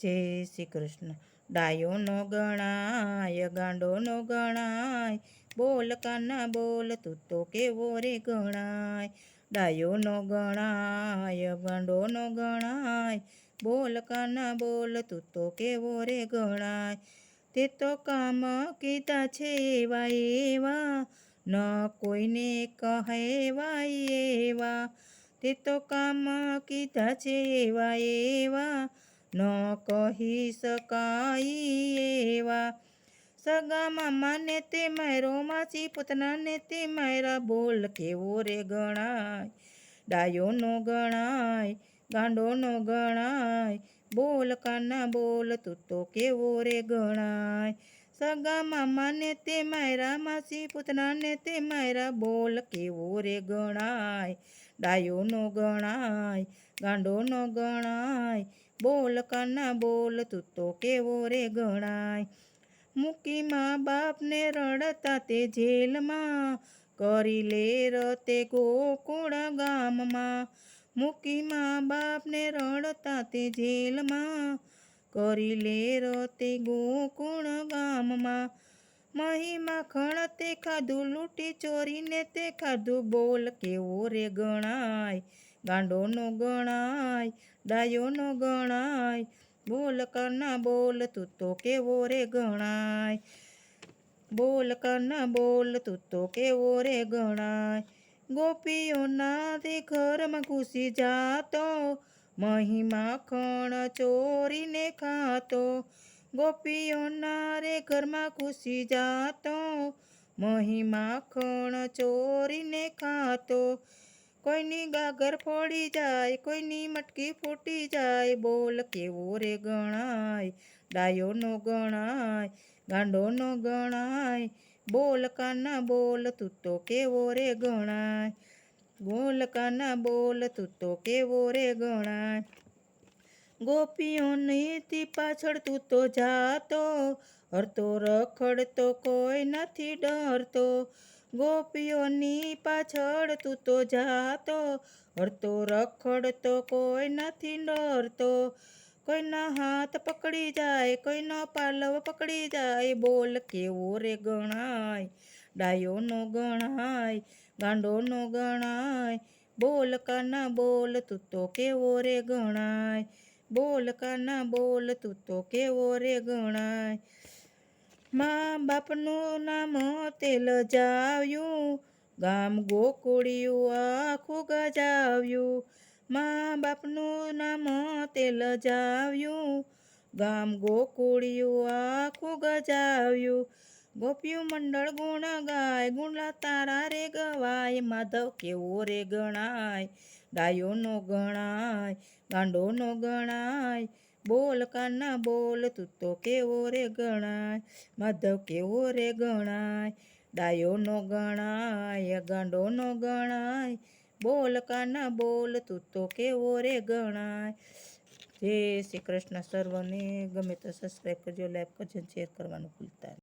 જય શ્રી કૃષ્ણ. ડાયોનો ગણાય, ગાંડોનો ગણાય, બોલ કાના બોલ, તું તો કેવો રે ગણાય. ડાયોનો ગણાય, ગાંડોનો ગણાય, બોલ કાના બોલ, તું તો કેવો રે ગણાય. તે તો કામ કીધા છે એવા એવા, ન કોઈને કહેવા એવા. તે તો કામ કીધા છે એવા એવા ન કહી શકાય એવા. સગામાં મને તે મારો માસી પોતાને તે મારા બોલ કેવો રે ગણાય? ડાયો નો ગણાય ગાંડો નો ગણાય, બોલ કાના બોલ તું તો કેવો રે ગણાય? સગામાં મને તે મારા માસી પુતનાને તે મારા બોલ કેવો રે ગણાય? ડાયો નો ગણાય ગાંડો નો ગણાય બોલ કાના બોલ તું તો કેવો રે ગણાય? મૂકી મા બાપને રડતા તે જેલમાં, કરી લે રતે ગોકુળ ગામમાં. મૂકી મા બાપને રડતા તે જેલમાં, કરી લે રતે ગોકુળ ગામમાં. મહિમા ખણ તે ખાધું, લૂંટી ચોરીને તે ખાધું, બોલ કેવો રે ગણાય? ગાંડો નો ગણાય ડાયો નો ગણાય, બોલ કરના બોલ તું તો કેવો રે ગણાય. બોલ કરના બોલ તું તો કેવો રે ગણાય. ગોપીઓના તે ઘરમાં ઘૂસી જાતો, મહિમા ખણ ચોરીને ખાતો. ગોપીઓના રે ઘરમાં ઘૂસી જાતો, મહિમા ખણ ચોરીને ખાતો. કોઈની ગાગર ફોડી જાય, કોઈની મટકી ફૂટી જાય, બોલ કેવો રે ગણાય ડાયોનો ગણાય, ગાંડોનો ગણાય, બોલ કાના બોલ તું તો કેવો રે ગણાય બોલ કાના બોલ તું તો કેવો રે ગણાય. ગોપીઓની પાછળ તું તો જાતો, હરતો રખડતો, કોઈ નથી ડરતો. ગોપીઓની પાછળ તું તો જાતો, હરતો રખડતો, કોઈ નથી ડરતો. કોઈના હાથ પકડી જાય, કોઈનો પાલવ પકડી જાય, બોલ કેવો રે ગણાય? ડાયોનો ગણાય, ગાંડોનો ગણાય, બોલ કાના બોલ, તું તો કેવો રે ગણાય? બોલ કાના બોલ, તું તો કેવો રે ગણાય? મા બાપનું નામ તેલ લજાવ્યું. ગામ ગોકુળિયું આખું ગજાવ્યું. મા બાપનું નામ તેલ લજાવ્યું. ગામ ગોકુળિયું આખું ગજાવ્યું. ગોપિયું મંડળ ગુણ ગાય ગુણલા તારા રે ગવાય, માધવ કેવો રે ગણાય, ગાયોનો ગણાય, ગાંડોનો ગણાય, બોલ કાના બોલ, તું તો કેવો રે ગણાય, માધવ કેવો રે ગણાય ડાયોનો ગણાય, ગાંડોનો ગણાય, બોલ કાના બોલ, તું તો કેવો રે ગણાય. જય શ્રી કૃષ્ણ. સર્વને ગમે તો સબસ્ક્રાઈબ કરજો લાઈક કરજો શેર કરવાનું ભૂલતા